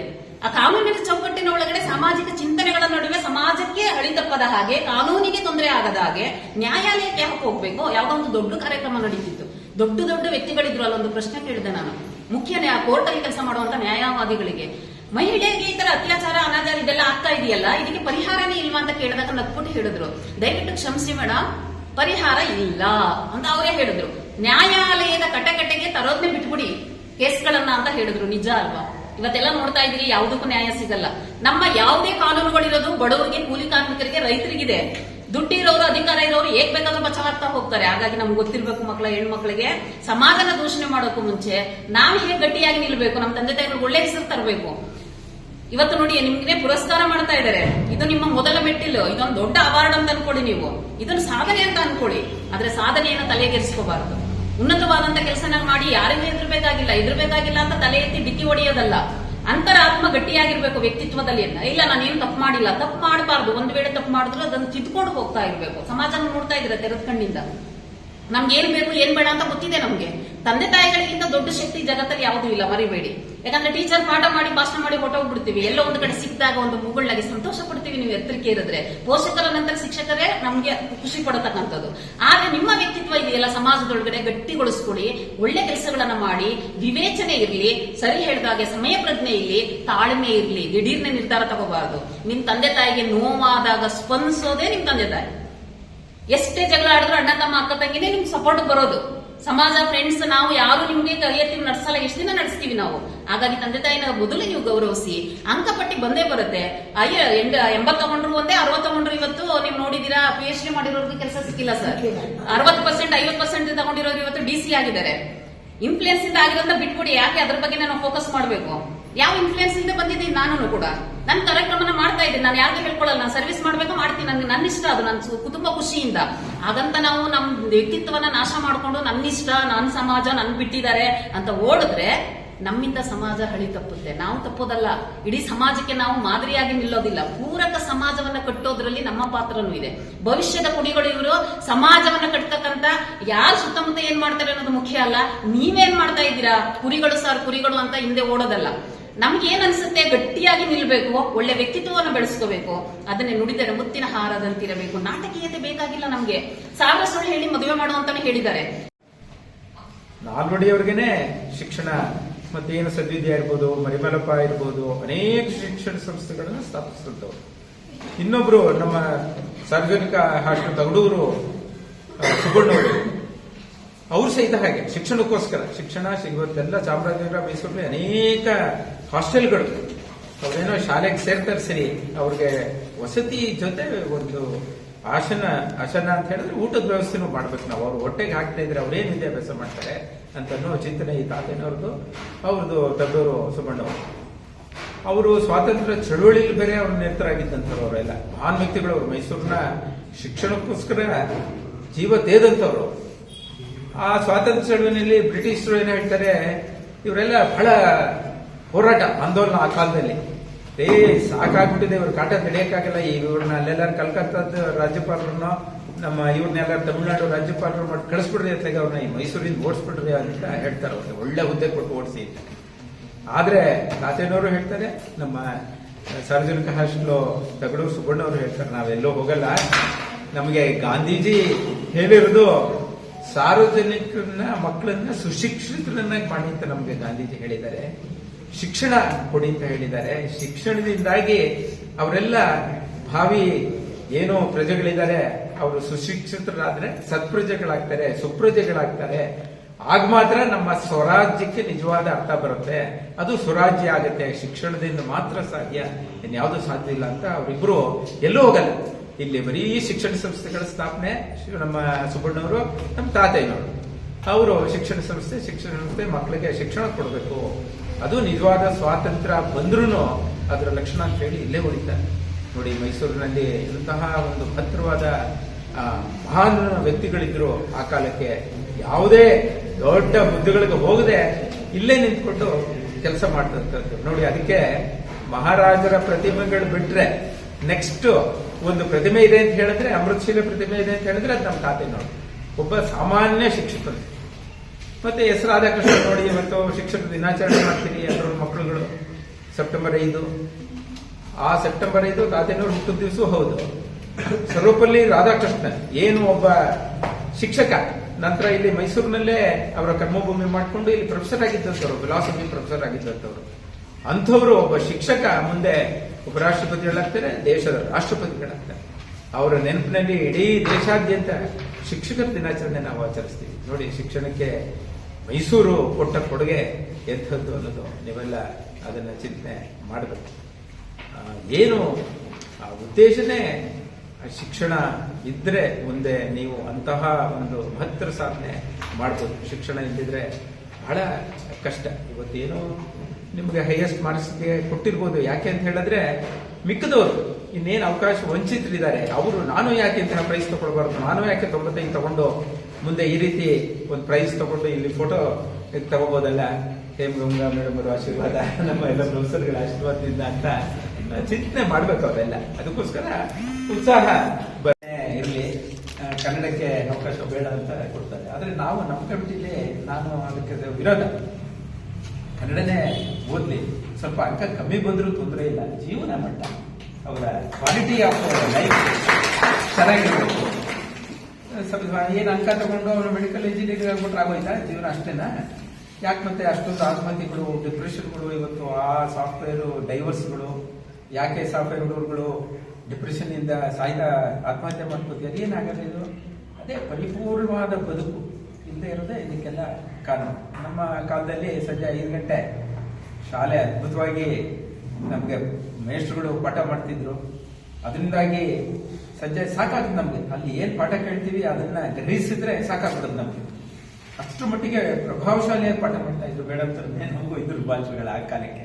ಆ ಕಾನೂನಿನ ಚೌಕಟ್ಟಿನ ಒಳಗಡೆ ಸಾಮಾಜಿಕ ಚಿಂತನೆಗಳ ನಡುವೆ ಸಮಾಜಕ್ಕೆ ಅಳಿತಪ್ಪದ ಹಾಗೆ, ಕಾನೂನಿಗೆ ತೊಂದರೆ ಆಗದ ಹಾಗೆ ನ್ಯಾಯಾಲಯಕ್ಕೆ ಯಾಕೆ ಹೋಗ್ಬೇಕು? ಯಾವುದೋ ಒಂದು ದೊಡ್ಡ ಕಾರ್ಯಕ್ರಮ ನಡೀತಿತ್ತು. ದೊಡ್ಡ ದೊಡ್ಡ ವ್ಯಕ್ತಿಗಳಿದ್ರು ಅಲ್ಲೊಂದು ಪ್ರಶ್ನೆ ಕೇಳಿದೆ ನಾನು. ಮುಖ್ಯ ನ್ಯಾಯ ಕೋರ್ಟ್ ಅಲ್ಲಿ ಕೆಲಸ ಮಾಡುವಂತ ನ್ಯಾಯವಾದಿಗಳಿಗೆ. ಮಹಿಳೆಗೆ ಈ ತರ ಅತ್ಯಾಚಾರ, ಅನಾಚಾರ ಇದೆಲ್ಲ ಆಗ್ತಾ ಇದೆಯಲ್ಲ? ಇದಕ್ಕೆ ಪರಿಹಾರನೇ ಇಲ್ವಾ ಅಂತ ಕೇಳಿದಾಗ ನಕ್ಬಿಟ್ಟು ಹೇಳಿದ್ರು. ದಯವಿಟ್ಟು ಕ್ಷಮಿಸಿ ಮೇಡಮ್ ಪರಿಹಾರ ಇಲ್ಲ ಅಂತ ಅವರೇ ಹೇಳಿದ್ರು. ನ್ಯಾಯಾಲಯದ ಕಟಕಟೆಗೆ ತರೋದ್ನೇ ಬಿಟ್ಬಿಡಿ ಕೇಸ್ಗಳನ್ನ ಅಂತ ಹೇಳಿದ್ರು. ನಿಜ ಅಲ್ವಾ? ಇವತ್ತೆಲ್ಲ ನೋಡ್ತಾ ಇದ್ದೀರಿ, ಯಾವುದಕ್ಕೂ ನ್ಯಾಯ ಸಿಗಲ್ಲ. ನಮ್ಮ ಯಾವುದೇ ಕಾನೂನುಗಳಿರೋದು ಬಡವರಿಗೆ, ಕೂಲಿ ಕಾರ್ಮಿಕರಿಗೆ, ರೈತರಿಗಿದೆ. ದುಡ್ಡಿರೋರು, ಅಧಿಕಾರ ಇರೋರು ಹೇಗ್ ಬೇಕಾದ್ರೂ ಬಚಾವಾಗ್ತಾ ಹೋಗ್ತಾರೆ. ಹಾಗಾಗಿ ನಮ್ಗೆ ಗೊತ್ತಿರ್ಬೇಕು ಮಕ್ಕಳ ಹೆಣ್ಮಕ್ಳಿಗೆ. ಸಮಾಜನ ದೂಷಣೆ ಮಾಡೋಕ್ಕೂ ಮುಂಚೆ ನಾವು ಹೇಗೆ ಗಟ್ಟಿಯಾಗಿ ನಿಲ್ಬೇಕು? ನಮ್ಮ ತಂದೆ ತಾಯಿಗಳು ಒಳ್ಳೆ ಹೆಸರು ತರಬೇಕು. ಇವತ್ತು ನೋಡಿ, ನಿಮ್ಗೆ ಪುರಸ್ಕಾರ ಮಾಡ್ತಾ ಇದ್ದಾರೆ ಇದು ನಿಮ್ಮ ಮೊದಲ ಮೆಟ್ಟಿಲು. ಇದೊಂದು ದೊಡ್ಡ ಅವಾರ್ಡ್ ಅಂತ ಅನ್ಕೊಳ್ಳಿ ನೀವು. ಇದನ್ನು ಸಾಧನೆ ಅಂತ ಅನ್ಕೊಳ್ಳಿ. ಆದ್ರೆ ಸಾಧನೆಯನ್ನು ತಲೆಗೆರಿಸ್ಕೋಬಾರದು ಉನ್ನತವಾದಂತ ಕೆಲಸನ ಮಾಡಿ ಯಾರಿಗೂ ಹೆದರ್ಬೇಕಾಗಿಲ್ಲ. ಎದುರ್ಬೇಕಾಗಿಲ್ಲ ಅಂತ ತಲೆ ಎತ್ತಿ ಡಿಕ್ಕಿ ಹೊಡೆಯೋದಲ್ಲ. ಅಂತರಾತ್ಮ ಗಟ್ಟಿಯಾಗಿರ್ಬೇಕು ವ್ಯಕ್ತಿತ್ವದಲ್ಲಿ ಅಂತ. ಇಲ್ಲ ಏನು ತಪ್ಪು ಮಾಡಿಲ್ಲ. ತಪ್ಪು ಮಾಡಬಾರ್ದು. ಒಂದು ವೇಳೆ ತಪ್ಪು ಮಾಡಿದ್ರು ಅದನ್ನು ತಿದ್ಕೊಂಡು ಹೋಗ್ತಾ ಇರಬೇಕು. ಸಮಾಜ ನೋಡ್ತಾ ಇದ್ರೆ ತೆರೆದ ಕಣ್ಣಿಂದ? ನಮ್ಗೆ ಏನ್ ಬೇಕು, ಏನ್ ಬೇಡ ಅಂತ ಗೊತ್ತಿದೆ ನಮ್ಗೆ. ತಂದೆ ತಾಯಿಗಳಿಗಿಂತ ದೊಡ್ಡ ಶಕ್ತಿ ಜಗತ್ತಲ್ಲಿ ಯಾವುದೂ ಇಲ್ಲ, ಮರಿಬೇಡಿ. ಯಾಕಂದ್ರೆ ಟೀಚರ್ ಪಾಠ ಮಾಡಿ, ಭಾಷಣ ಮಾಡಿ ಹೊಟ್ಟೋಗ್ಬಿಡ್ತೀವಿ ಎಲ್ಲೋ ಒಂದು ಕಡೆ ಸಿಕ್ಕಿದಾಗ ಒಂದು ಮುಗುಳ್ನಾಗಿ ಸಂತೋಷ ಪಡ್ತೀವಿ ನೀವು ಎತ್ತರಿಕೆ ಇರಿದ್ರೆ. ಪೋಷಕರ ನಂತರ ಶಿಕ್ಷಕರೇ ನಮ್ಗೆ ಖುಷಿ ಪಡತಕ್ಕಂಥದ್ದು. ಆದ್ರೆ ನಿಮ್ಮ ವ್ಯಕ್ತಿತ್ವ ಇದೆಯಲ್ಲ, ಸಮಾಜದೊಳಗಡೆ ಗಟ್ಟಿಗೊಳಿಸ್ಕೊಡಿ ಒಳ್ಳೆ ಕೆಲಸಗಳನ್ನ ಮಾಡಿ, ವಿವೇಚನೆ ಇರಲಿ, ಸರಿ ಹೇಳಿದಾಗೆ ಸಮಯ ಪ್ರಜ್ಞೆ ಇರಲಿ, ತಾಳ್ಮೆ ಇರಲಿ, ದಿಢೀರ್ನೆ ನಿರ್ಧಾರ ತಗೋಬಾರದು. ನಿಮ್ ತಂದೆ ತಾಯಿಗೆ ನೋವಾದಾಗ ಸ್ಪಂದಿಸೋದೇ ನಿಮ್ ತಂದೆ ತಾಯಿ. ಎಷ್ಟೇ ಜಗಳ ಆಡಿದ್ರು ಅಣ್ಣ ತಮ್ಮ, ಅಕ್ಕ ತಂಗಿನೇ ನಿಮ್ಗೆ ಸಪೋರ್ಟ್ ಬರೋದು. ಸಮಾಜ ಫ್ರೆಂಡ್ಸ್ ನಾವು ಯಾರು ನಿಮ್ಗೆ ಕಲಿಯತ್ತೀವಿ ನಡ್ಸಲ್ಲ, ಎಷ್ಟು ದಿನ ನಡೆಸ್ತೀವಿ ನಾವು? ಹಾಗಾಗಿ ತಂದೆ ತಾಯಿನ ಮೊದಲು ನೀವು ಗೌರವಿಸಿ. ಅಂಕಪಟ್ಟಿ ಬಂದೇ ಬರುತ್ತೆ. ಅಯ್ಯ, ಎಂಡ್ ಎಂಬತ್ ತಗೊಂಡ್ರು ಒಂದೇ ಅರವತ್ ತಗೊಂಡ್ರು ಇವತ್ತು ನೀವು ನೋಡಿದೀರಾ ಪಿ ಎಚ್ ಡಿ ಮಾಡಿರೋರ್ಗೆ ಕೆಲಸ ಸಿಕ್ಕಿಲ್ಲ ಸರ್. ಅರವತ್ ಪರ್ಸೆಂಟ್ ಐವತ್ ಪರ್ಸೆಂಟ್ ತಗೊಂಡಿರೋರು ಇವತ್ತು ಡಿ ಸಿ ಆಗಿದ್ದಾರೆ. ಇನ್ಫ್ಲೂಯೆನ್ಸ್ ಇಂದ ಆಗಿರೋದ ಬಿಟ್ಕೊಡಿ ಯಾಕೆ ಅದ್ರ ಬಗ್ಗೆ ನಾವು ಫೋಕಸ್ ಮಾಡಬೇಕು? ಯಾವ ಇನ್ಫ್ಲೂಯೆನ್ಸ್ ಇಂದ ಬಂದಿದ್ದೀನಿ ನಾನು ಕೂಡ. ನನ್ನ ಕಾರ್ಯಕ್ರಮನ ಮಾಡ್ತಾ ಇದ್ದೀನಿ. ನಾನು ಯಾರಿಗೆ ಹೇಳ್ಕೊಳ್ಳಲ್ಲ. ನಾನು ಸರ್ವಿಸ್ ಮಾಡ್ಬೇಕು ಮಾಡ್ತೀನಿ. ನನ್ಗೆ ನನ್ನ ಇಷ್ಟ ಅದು. ನನ್ನ ಕುಟುಂಬ ಖುಷಿಯಿಂದ. ಹಾಗಂತ ನಾವು ನಮ್ಮ ವ್ಯಕ್ತಿತ್ವನ ನಾಶ ಮಾಡ್ಕೊಂಡು ನನ್ನ ಇಷ್ಟ, ನನ್ನ ಸಮಾಜ, ನನ್ ಬಿಟ್ಟಿದ್ದಾರೆ ಅಂತ ಓಡಿದ್ರೆ ನಮ್ಮಿಂದ ಸಮಾಜ ಹಳಿ ತಪ್ಪುತ್ತೆ. ನಾವು ತಪ್ಪೋದಲ್ಲ. ಇಡೀ ಸಮಾಜಕ್ಕೆ ನಾವು ಮಾದರಿಯಾಗಿ ನಿಲ್ಲೋದಿಲ್ಲ. ಪೂರಕ ಸಮಾಜವನ್ನ ಕಟ್ಟೋದ್ರಲ್ಲಿ ನಮ್ಮ ಪಾತ್ರನೂ ಇದೆ. ಭವಿಷ್ಯದ ಕುಡಿಗಳು ಇವರು ಸಮಾಜವನ್ನ ಕಟ್ತಕ್ಕಂತ ಯಾರು ಸುತ್ತಮುತ್ತ ಏನ್ ಮಾಡ್ತಾರೆ ಅನ್ನೋದು ಮುಖ್ಯ ಅಲ್ಲ. ನೀವೇನ್ ಮಾಡ್ತಾ ಇದ್ದೀರಾ? ಕುರಿಗಳು ಸರ್ ಕುರಿಗಳು ಅಂತ ಹಿಂದೆ ಓಡೋದಲ್ಲ. ನಮ್ಗೆ ಏನ್ ಅನ್ಸುತ್ತೆ? ಗಟ್ಟಿಯಾಗಿ ನಿಲ್ಬೇಕು, ಒಳ್ಳೆ ವ್ಯಕ್ತಿತ್ವವನ್ನು ಬೆಳೆಸ್ಕೋಬೇಕು, ಅದನ್ನೇ ನುಡಿದರೆ ಮುತ್ತಿನ ಹಾರದಂತಿರಬೇಕು. ನಾಟಕೀಯತೆ ಬೇಕಾಗಿಲ್ಲ ನಮ್ಗೆ. ಸಾವಿರ ಸುಳ್ಳು ಹೇಳಿ ಮದುವೆ ಮಾಡುವಂತಾನೆ ಹೇಳಿದ್ದಾರೆ. ನಾಲ್ವಡಿಯವ್ರಿಗೇನೆ ಶಿಕ್ಷಣ ಮತ್ತೆ ಏನು ಸದ್ವಿದ್ಯೆ ಇರ್ಬೋದು ಮರಿಮಲಪ್ಪ ಇರ್ಬೋದು, ಅನೇಕ ಶಿಕ್ಷಣ ಸಂಸ್ಥೆಗಳನ್ನ ಸ್ಥಾಪಿಸಿದ್ದವರು ಇನ್ನೊಬ್ರು ನಮ್ಮ ಸಾರ್ವಜನಿಕ ಹಾಸ್ಟೆಲ್ ತಗಡೂರು ಸುಬ್ಬಣ್ಣವರು ಅವ್ರು. ಸಹಿತ ಹಾಗೆ, ಶಿಕ್ಷಣಕ್ಕೋಸ್ಕರ, ಶಿಕ್ಷಣ ಸಿಗುವಂತೆಲ್ಲ ಚಾಮರಾಜನಗರ ಮೈಸೂರಿನಲ್ಲಿ ಅನೇಕ ಹಾಸ್ಟೆಲ್ಗಳು. ಅವ್ರೇನೋ ಶಾಲೆಗೆ ಸೇರ್ತಾರೆ ಸರಿ, ಅವ್ರಿಗೆ ವಸತಿ ಜೊತೆ ಒಂದು ಆಸನ ಆಸನ ಅಂತ ಹೇಳಿದ್ರೆ ಊಟದ ವ್ಯವಸ್ಥೆನೂ ಮಾಡ್ಬೇಕು ನಾವು. ಅವ್ರು ಹೊಟ್ಟೆಗೆ ಹಾಕ್ತಾ ಇದ್ರೆ ಅವ್ರೇನು ವಿದ್ಯಾಭ್ಯಾಸ ಮಾಡ್ತಾರೆ ಅಂತ ಅನ್ನೋ ಚಿಂತನೆ ಈ ತಾತನವ್ರದ್ದು, ಅವ್ರದ್ದು ದೊಡ್ಡವರು ಸುಬ್ಬಣ್ಣವರು ಅವರು. ಸ್ವಾತಂತ್ರ್ಯ ಚಳುವಳಿಯಲ್ಲಿ ಬೇರೆ ಅವ್ರು ನಿರತರಾಗಿದ್ದಂಥವ್ರು ಅವರೆಲ್ಲ ಮಹಾನ್ ವ್ಯಕ್ತಿಗಳು ಅವರು ಮೈಸೂರಿನ ಶಿಕ್ಷಣಕ್ಕೋಸ್ಕರ ಜೀವ ತೇದಂಥವ್ರು ಆ ಸ್ವಾತಂತ್ರ್ಯ ಚಳುವಳಿಯಲ್ಲಿ ಬ್ರಿಟಿಷರು ಏನ್ ಹೇಳ್ತಾರೆ, ಇವರೆಲ್ಲ ಬಹಳ ಹೋರಾಟ, ಆಂದೋಲನ ಆ ಕಾಲದಲ್ಲಿ. ಏ, ಸಾಕಾಗ್ಬಿಟ್ಟಿದೆ ಇವ್ರ. ಕಾಟ ತಡೆಯಕ್ಕಾಗಲ್ಲ. ಇವ್ರನ್ನ ಅಲ್ಲೆಲ್ಲಾರು ಕಲ್ಕತ್ತಾದ ರಾಜ್ಯಪಾಲರನ್ನ, ನಮ್ಮ ಇವ್ರನ್ನೆಲ್ಲ ತಮಿಳುನಾಡು ರಾಜ್ಯಪಾಲರು ಮಾಡಿ ಕಳಿಸ್ಬಿಡ್ರಿ ಅತ್ಲಾಗ ಅವ್ರನ್ನ. ಈ ಮೈಸೂರಿಂದ ಓಡಿಸ್ಬಿಡ್ರಿ ಅಂತ ಹೇಳ್ತಾರೆ ಅವ್ರಿಗೆ ಒಳ್ಳೆ ಹುದ್ದೆ ಕೊಟ್ಟು ಓಡಿಸಿ. ಆದ್ರೆ ತಾತೇನವರು ಹೇಳ್ತಾರೆ, ನಮ್ಮ ಸಾರ್ವಜನಿಕ ಹಾಸ್ಟೆಲ್ ತಗಡೂರು ಸುಬ್ಬಣ್ಣವರು ಹೇಳ್ತಾರೆ, ನಾವೆಲ್ಲೋ ಹೋಗಲ್ಲ. ನಮಗೆ ಗಾಂಧೀಜಿ ಹೇಳಿರೋದು ಸಾರ್ವಜನಿಕರನ್ನ, ಮಕ್ಕಳನ್ನ ಸುಶಿಕ್ಷಿತರನ್ನಾಗಿ ಮಾಡಿ ಅಂತ ನಮಗೆ ಗಾಂಧೀಜಿ ಹೇಳಿದ್ದಾರೆ. ಶಿಕ್ಷಣ ಕೊಡಿ ಅಂತ ಹೇಳಿದ್ದಾರೆ. ಶಿಕ್ಷಣದಿಂದಾಗಿ ಅವರೆಲ್ಲ ಭಾವಿ ಏನೋ ಪ್ರಜೆಗಳಿದ್ದಾರೆ. ಅವರು ಸುಶಿಕ್ಷಿತರಾದ್ರೆ ಸತ್ಪ್ರಜೆಗಳಾಗ್ತಾರೆ, ಸುಪ್ರಜೆಗಳಾಗ್ತಾರೆ. ಆಗ ಮಾತ್ರ ನಮ್ಮ ಸ್ವರಾಜ್ಯಕ್ಕೆ ನಿಜವಾದ ಅರ್ಥ ಬರುತ್ತೆ. ಅದು ಸ್ವರಾಜ್ಯ ಆಗುತ್ತೆ. ಶಿಕ್ಷಣದಿಂದ ಮಾತ್ರ ಸಾಧ್ಯ. ಇನ್ಯಾವುದು ಸಾಧ್ಯ ಇಲ್ಲ ಅಂತ ಅವರಿಬ್ರು ಎಲ್ಲೂ ಹೋಗಲ್ಲ. ಇಲ್ಲಿ ಬರೀ ಶಿಕ್ಷಣ ಸಂಸ್ಥೆಗಳ ಸ್ಥಾಪನೆ ನಮ್ಮ ಸುಬ್ಬಣ್ಣವರು, ನಮ್ಮ ತಾತಯ್ಯನವರು. ಅವರು ಶಿಕ್ಷಣ ಸಂಸ್ಥೆ ಶಿಕ್ಷಣ ಸಂಸ್ಥೆ ಮಕ್ಕಳಿಗೆ ಶಿಕ್ಷಣ ಕೊಡಬೇಕು. ಅದು ನಿಜವಾದ ಸ್ವಾತಂತ್ರ್ಯ ಬಂದ್ರೂ ಅದರ ಲಕ್ಷಣ ಅಂತ ಹೇಳಿ ಇಲ್ಲೇ ಉಳಿತಾರೆ ನೋಡಿ, ಮೈಸೂರಿನಲ್ಲಿ ಇಂತಹ ಒಂದು ಭದ್ರವಾದ ಮಹಾನ್ ವ್ಯಕ್ತಿಗಳಿದ್ರು ಆ ಕಾಲಕ್ಕೆ. ಯಾವುದೇ ದೊಡ್ಡ ಹುದ್ದೆಗಳಿಗೆ ಹೋಗದೆ ಇಲ್ಲೇ ನಿಂತ್ಕೊಂಡು ಕೆಲಸ ಮಾಡ್ತಂಥದ್ದು. ನೋಡಿ, ಅದಕ್ಕೆ ಮಹಾರಾಜರ ಪ್ರತಿಮೆಗಳು ಬಿಟ್ರೆ ನೆಕ್ಸ್ಟ್ ಒಂದು ಪ್ರತಿಮೆ ಇದೆ ಅಂತ ಹೇಳಿದ್ರೆ, ಅಮೃತಶೀಲ ಪ್ರತಿಮೆ ಇದೆ ಅಂತ ಹೇಳಿದ್ರೆ ಅದು ನಮ್ಮ ಖಾತೆ ನೋಡಿ ಒಬ್ಬ ಸಾಮಾನ್ಯ ಶಿಕ್ಷಕರು ಮತ್ತೆ ಎಸ್ ರಾಧಾಕೃಷ್ಣ ನೋಡಿ ಮತ್ತು ಶಿಕ್ಷಕ ದಿನಾಚರಣೆ ಮಾಡ್ತೀರಿ ಅದರ ಮಕ್ಕಳುಗಳು. ಸೆಪ್ಟೆಂಬರ್ ಐದು. ಆ ಸೆಪ್ಟೆಂಬರ್ ಐದು ತಾತೇನವ್ರ ಹುಟ್ಟಿದ ದಿವಸ ಹೌದು. ಸರ್ವಪಲ್ಲಿ ರಾಧಾಕೃಷ್ಣ ಏನು ಒಬ್ಬ ಶಿಕ್ಷಕ. ನಂತರ ಇಲ್ಲಿ ಮೈಸೂರಿನಲ್ಲೇ ಅವರ ಕರ್ಮಭೂಮಿ ಮಾಡಿಕೊಂಡು ಇಲ್ಲಿ ಪ್ರೊಫೆಸರ್ ಆಗಿದ್ದಂಥವ್ರು ಫಿಲಾಸಫಿ ಪ್ರೊಫೆಸರ್ ಆಗಿದ್ದಂಥವ್ರು ಅಂಥವರು ಒಬ್ಬ ಶಿಕ್ಷಕ, ಮುಂದೆ ಉಪರಾಷ್ಟ್ರಪತಿಗಳಾಗ್ತಾರೆ ದೇಶದ ರಾಷ್ಟ್ರಪತಿಗಳಾಗ್ತಾರೆ ಅವರ ನೆನಪಿನಲ್ಲಿ ಇಡೀ ದೇಶಾದ್ಯಂತ ಶಿಕ್ಷಕರ ದಿನಾಚರಣೆ ನಾವು ಆಚರಿಸ್ತೀವಿ. ನೋಡಿ, ಶಿಕ್ಷಣಕ್ಕೆ ಮೈಸೂರು ಕೊಟ್ಟ ಕೊಡುಗೆ ಎಂಥದ್ದು ಅನ್ನೋದು ನೀವೆಲ್ಲ ಅದನ್ನು ಚಿಂತನೆ ಮಾಡಬೇಕು. ಏನು ಆ ಉದ್ದೇಶನೇ ಶಿಕ್ಷಣ ಇದ್ದರೆ ಮುಂದೆ ನೀವು ಅಂತಹ ಒಂದು ಮಹತ್ತರ ಸಾಧನೆ ಮಾಡ್ಬೋದು. ಶಿಕ್ಷಣ ಇಲ್ಲದಿದ್ರೆ ಬಹಳ ಕಷ್ಟ. ಇವತ್ತೇನು ನಿಮಗೆ ಹೈಯೆಸ್ಟ್ ಮಾರ್ಕ್ಸ್ಗೆ ಕೊಟ್ಟಿರ್ಬೋದು. ಯಾಕೆ ಅಂತ ಹೇಳಿದ್ರೆ ಮಿಕ್ಕದವರು ಇನ್ನೇನು ಅವಕಾಶ ವಂಚಿತರಿದ್ದಾರೆ. ಅವರು ನಾನು ಯಾಕೆ ಇಂತಹ ಪ್ರೈಸ್ ತಗೊಳ್ಬಾರ್ದು? ನಾನು ಯಾಕೆ ತೊಂಬತ್ತೈದು ತಗೊಂಡು ಮುಂದೆ ಈ ರೀತಿ ಒಂದು ಪ್ರೈಸ್ ತಗೊಂಡು ಇಲ್ಲಿ ಫೋಟೋ ತಗೋಬೋದಲ್ಲ? ಹೇಮ್ ಗಂಗಾ ಮೇಡಮ್ ಅವರ ಆಶೀರ್ವಾದ, ನಮ್ಮ ಎಲ್ಲ ಪ್ರೊಫೆಸರ್ಗಳ ಆಶೀರ್ವಾದದಿಂದ ಅಂತ ಚಿಂತನೆ ಮಾಡ್ಬೇಕು ಅವರೆಲ್ಲ ಅದಕ್ಕೋಸ್ಕರ ಉತ್ಸಾಹ ಇರಲಿ. ಕನ್ನಡಕ್ಕೆ ಅವಕಾಶ ಬೇಡ ಅಂತ ಕೊಡ್ತಾರೆ. ಆದ್ರೆ ನಾವು ನಮ್ಮ ಕಮಿಟಿಲಿ ನಾನು ಅದಕ್ಕೆ ವಿರೋಧ. ಕನ್ನಡನೇ ಓದ್ಲಿ. ಸ್ವಲ್ಪ ಅಂಕ ಕಮ್ಮಿ ಬಂದರೂ ತೊಂದರೆ ಇಲ್ಲ. ಜೀವನ ಮಟ್ಟ, ಅವರ ಕ್ವಾಲಿಟಿ ಆಫ್ ಲೈಫ್ ಚೆನ್ನಾಗಿರ್ಬೇಕು. ಸ್ವಲ್ಪ ಏನು ಅಂಕ ತಗೊಂಡು ಅವರು ಮೆಡಿಕಲ್ ಇಂಜಿನಿಯರಿಂಗ್ ಆಗ್ಬಿಟ್ರೆ ಆಗೋಯ್ತಾ? ಜೀವನ ಅಷ್ಟೇನಾ? ಯಾಕೆ ಮತ್ತೆ ಅಷ್ಟೊಂದು ಆತ್ಮಹತ್ಯೆಗಳು ಡಿಪ್ರೆಷನ್ಗಳು ಇವತ್ತು ಆ ಸಾಫ್ಟ್ವೇರು ಡೈವರ್ಸ್ಗಳು ಯಾಕೆ ಸಾಫ್ಟ್ವೇರ್ ಹುಡುಗರುಗಳು ಡಿಪ್ರೆಷನ್ ಇಂದ ಸಾಯ್ತಾ ಆತ್ಮಹತ್ಯೆ ಮಾಡ್ಕೋತೀವಿ ಅದೇನಾಗಲ್ಲ ಇದು. ಅದೇ ಪರಿಪೂರ್ಣವಾದ ಬದುಕು. ಇಲ್ಲದೆ ಇರೋದೇ ಇದಕ್ಕೆಲ್ಲ ಕಾರಣ. ನಮ್ಮ ಕಾಲದಲ್ಲಿ ಸಂಜೆ ಐದು ಗಂಟೆ ಶಾಲೆ ಅದ್ಭುತವಾಗಿ ನಮಗೆ ಮೇಷ್ಟ್ರುಗಳು ಪಾಠ ಮಾಡ್ತಿದ್ರು. ಅದರಿಂದಾಗಿ ಸಂಜೆ ಸಾಕಾಗುತ್ತೆ ನಮ್ಗೆ. ಅಲ್ಲಿ ಏನ್ ಪಾಠ ಕೇಳ್ತೀವಿ, ಅದನ್ನ ಗ್ರಹಿಸಿದ್ರೆ ಸಾಕಾಗ್ತದೆ ನಮ್ಗೆ. ಅಷ್ಟು ಮಟ್ಟಿಗೆ ಪ್ರಭಾವಶಾಲಿಯಾಗಿ ಪಾಠ ಮಾಡ್ತಾ ಇದ್ರು ಮೇಡಮ್ ತರನೇ ನಮಗೂ ಇದ್ರು ಬಾಲ್ಸ್ಗಳು ಆ ಕಾಲಕ್ಕೆ.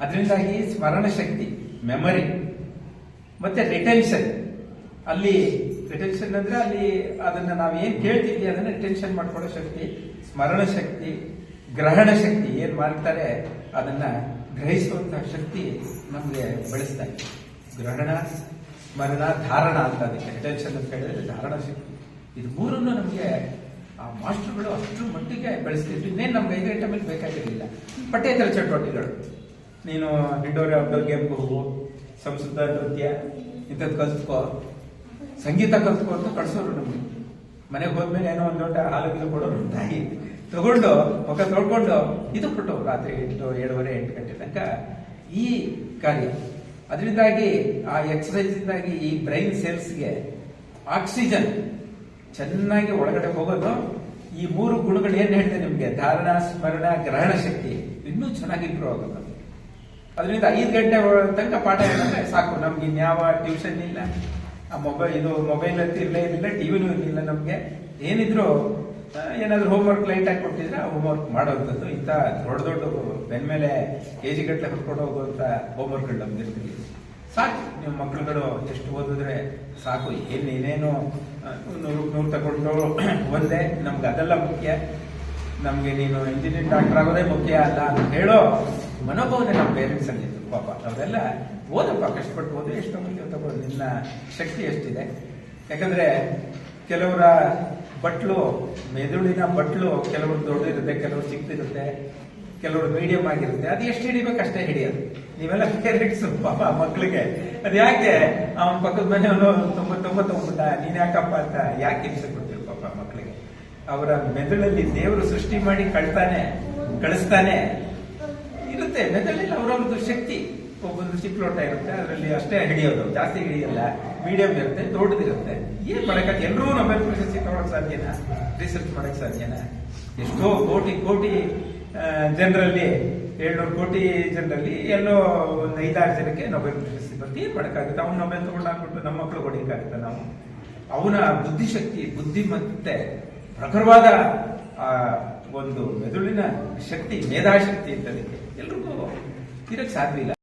ಅದರಿಂದಾಗಿ ಸ್ಮರಣ ಶಕ್ತಿ ಮೆಮರಿ ಮತ್ತೆ ರಿಟೆನ್ಷನ್ ಅಲ್ಲಿ ರಿಟೆನ್ಷನ್ ಅಂದ್ರೆ ಅಲ್ಲಿ ಅದನ್ನ ನಾವು ಏನ್ ಕೇಳ್ತಿದ್ವಿ ಅದನ್ನ ರಿಟೆನ್ಷನ್ ಮಾಡ್ಕೊಳ್ಳೋ ಶಕ್ತಿ, ಸ್ಮರಣ ಶಕ್ತಿ, ಗ್ರಹಣ ಶಕ್ತಿ ಏನ್ ಮಾಡ್ತಾರೆ, ಅದನ್ನ ಗ್ರಹಿಸುವಂತಹ ಶಕ್ತಿ ನಮ್ಗೆ ಬೆಳೆಸ್ತಾರೆ ಗ್ರಹಣ ಸ್ಮರಣ ಧಾರಣ ಅಂತ ಅದಕ್ಕೆ ಅಟೆನ್ಷನ್ ಅಂತ ಹೇಳಿದ್ರೆ ಧಾರಣ ಶಕ್ತಿ ಇದು ಮೂರನ್ನು ನಮಗೆ ಆ ಮಾಸ್ಟರ್ಗಳು ಅಷ್ಟು ಮಟ್ಟಿಗೆ ಬೆಳೆಸ್ತಿದ್ರು. ಇನ್ನೇನು ನಮ್ಗೆ ಐದು ಐಟಮ್ ಅಲ್ಲಿ ಬೇಕಾಗಿರಲಿಲ್ಲ. ಪಠ್ಯೇತರ ಚಟುವಟಿಕೆಗಳು. ನೀನು ಇಂಡೋರ್ ಔಟ್ಡೋರ್ ಗೇಮ್ಗೆ ಹೋಗು ಸಂಸ್ಕೃತ ನೃತ್ಯ ಇಂಥದ್ದು ಕಲ್ತ್ಕೋ. ಸಂಗೀತ ಕಲ್ತ್ಕೋ ಅಂತ ಕಳ್ಸೋರು ನಮಗೆ. ಮನೆಗೆ ಹೋದ್ಮೇಲೆ ಏನೋ ಒಂದು ದೊಡ್ಡ ಹಾಲು ಕೊಡೋರು ತಾಯಿ. ತಗೊಂಡು, ಮುಖ ತೊಳ್ಕೊಂಡು, ಇದು ಕೊಟ್ಟು ರಾತ್ರಿ ಎಂಟು, ಏಳುವರೆ, ಎಂಟು ಗಂಟೆ ತನಕ ಈ ಕಾರ್ಯ. ಅದರಿಂದಾಗಿ, ಆ ಎಕ್ಸಸೈಸ್ ಇಂದಾಗಿ ಈ ಬ್ರೈನ್ ಸೆಲ್ಸ್ಗೆ ಆಕ್ಸಿಜನ್ ಚೆನ್ನಾಗಿ ಒಳಗಡೆ ಹೋಗೋದು, ಈ ಮೂರು ಗುಣಗಳು ಏನು ಹೇಳಿದೆ ನಿಮಗೆ? ಧಾರಣ, ಸ್ಮರಣ, ಗ್ರಹಣ ಶಕ್ತಿ ಇನ್ನೂ ಚೆನ್ನಾಗಿ ಇಂಪ್ರೂವ್ ಆಗುತ್ತೆ ಅದರಿಂದ ಐದು ಗಂಟೆ ತನಕ ಪಾಠ ಏನಂದ್ರೆ ಸಾಕು. ನಮ್ಗೆ ಇನ್ಯಾವ ಟ್ಯೂಷನ್ ಇಲ್ಲ. ಆ ಮೊಬೈಲ್ ಇದು ಮೊಬೈಲ್ ಅಂತ ಇರಲೇ ಇರಲಿಲ್ಲ ಟಿವಿನೂ ಇರಲಿಲ್ಲ ನಮಗೆ. ಏನಿದ್ರು ಏನಾದ್ರು ಹೋಮ್ವರ್ಕ್ ಆಗಿ ಕೊಟ್ಟಿದ್ರೆ ಹೋಮ್ವರ್ಕ್ ಮಾಡುವಂಥದ್ದು ಇಂಥ ದೊಡ್ಡ ದೊಡ್ಡ ಬೆನ್ ಮೇಲೆ ಕೆ ಜಿ ಗಟ್ಟಲೆ ಹೊತ್ಕೊಂಡು ಹೋಗುವಂತ ಹೋಮ್ವರ್ಕ್ಗಳು ನಮ್ದು ಇರ್ತೀವಿ ಸಾಕು ನಿಮ್ಮ ಮಕ್ಕಳುಗಳು ಎಷ್ಟು ಓದಿದ್ರೆ ಸಾಕು. ಏನು ಏನೇನು ನೂರು ನೂರು ತಗೊಂಡು ಒಂದೇ ನಮ್ಗೆ ಅದೆಲ್ಲ ಮುಖ್ಯ. ನಮಗೆ ನೀನು ಇಂಜಿನಿಯರ್ ಡಾಕ್ಟರ್ ಆಗೋದೇ ಮುಖ್ಯ ಅಲ್ಲ ಅಂತ ಹೇಳೋ ಮನೋಭಾವನೆ ನಮ್ಮ ಪೇರೆಂಟ್ಸ್ ಇತ್ತು. ಪಾಪ, ಅವರೆಲ್ಲ ಓದಪ್ಪ, ಕಷ್ಟಪಟ್ಟು ಓದು ಎಷ್ಟು ಮುಖ್ಯ ತಗೋ ನಿನ್ನ ಶಕ್ತಿ ಎಷ್ಟಿದೆ. ಯಾಕಂದ್ರೆ ಕೆಲವರ ಬಟ್ಲು, ಮೆದುಳಿನ ಬಟ್ಲು ಕೆಲವರು ದೊಡ್ಡದಿರುತ್ತೆ ಕೆಲವರು ಚಿಕ್ಕದಿರುತ್ತೆ, ಕೆಲವರು ಮೀಡಿಯಂ ಆಗಿರುತ್ತೆ. ಅದು ಎಷ್ಟು ಹಿಡಿಬೇಕು ಅಷ್ಟೇ ಹಿಡಿಯೋದು. ನೀವೆಲ್ಲ ಪೇರೆಂಟ್ಸ್ ಪಾಪ ಮಕ್ಕಳಿಗೆ ಅದು ಯಾಕೆ? ಅವನ ಪಕ್ಕದ ಮನೆಯವನು ತುಂಬ ತಗೊಂಡ್ಬಿಟ್ಟ ನೀನ್ ಯಾಕಪ್ಪ ಅಂತ ಯಾಕೆ ಹಿಂಸೆ ಕೊಡ್ತೀವಿ ಪಾಪ ಮಕ್ಕಳಿಗೆ ಅವರ ಮೆದುಳಲ್ಲಿ ದೇವರು ಸೃಷ್ಟಿ ಮಾಡಿ ಕಳ್ತಾನೆ, ಕಳಿಸ್ತಾನೆ. ಇರುತ್ತೆ, ಮೆದುಳಲ್ಲಿ ಅವರವ್ರದ್ದು ಶಕ್ತಿ. ಒಬ್ಬೊಂದು ಚಿಕ್ಕ ಲೋಟ ಇರುತ್ತೆ, ಅದರಲ್ಲಿ ಅಷ್ಟೇ ಹಿಡಿಯೋದು. ಜಾಸ್ತಿ ಹಿಡಿಯಲ್ಲ. ಮೀಡಿಯಂ ಇರುತ್ತೆ, ದೊಡ್ಡದಿರುತ್ತೆ. ಏನ್ ಮಾಡಕ್ಕೆ ಎಲ್ಲರೂ ನೊಬೆಲ್ ಪ್ರಶಸ್ತಿ ತಗೊಳಕ್ ಸಾಧ್ಯನಾ? ರಿಸರ್ಚ್ ಮಾಡಕ್ ಸಾಧ್ಯನಾ? ಎಷ್ಟೋ ಕೋಟಿ ಕೋಟಿ ಜನರಲ್ಲಿ, ಏಳ್ನೂರು ಕೋಟಿ ಜನರಲ್ಲಿ ಎಲ್ಲೋ ಒಂದು ಐದಾರು ಜನಕ್ಕೆ ನೊಬೆಲ್ ಪ್ರಶಸ್ತಿ ಬರುತ್ತೆ ಏನ್ ಮಾಡಕ್ಕಾಗುತ್ತೆ? ಅವ್ನು ನೊಬೆಲ್ ತಗೊಂಡಾಗ್ಬಿಟ್ಟು ನಮ್ಮ ಮಕ್ಕಳು ಹೊಡಿಯಕ್ಕಾಗುತ್ತೆ ನಾವು? ಅವನ ಬುದ್ಧಿಶಕ್ತಿ, ಬುದ್ಧಿಮತ್ತೆ, ಪ್ರಖರವಾದ, ಆ, ಒಂದು ಮೆದುಳಿನ ಶಕ್ತಿ, ಮೇಧಾಶಕ್ತಿ ಇದ್ದದಕ್ಕೆ ಎಲ್ರಿಗೂ ಇರಕ್ ಸಾಧ್ಯವಿಲ್ಲ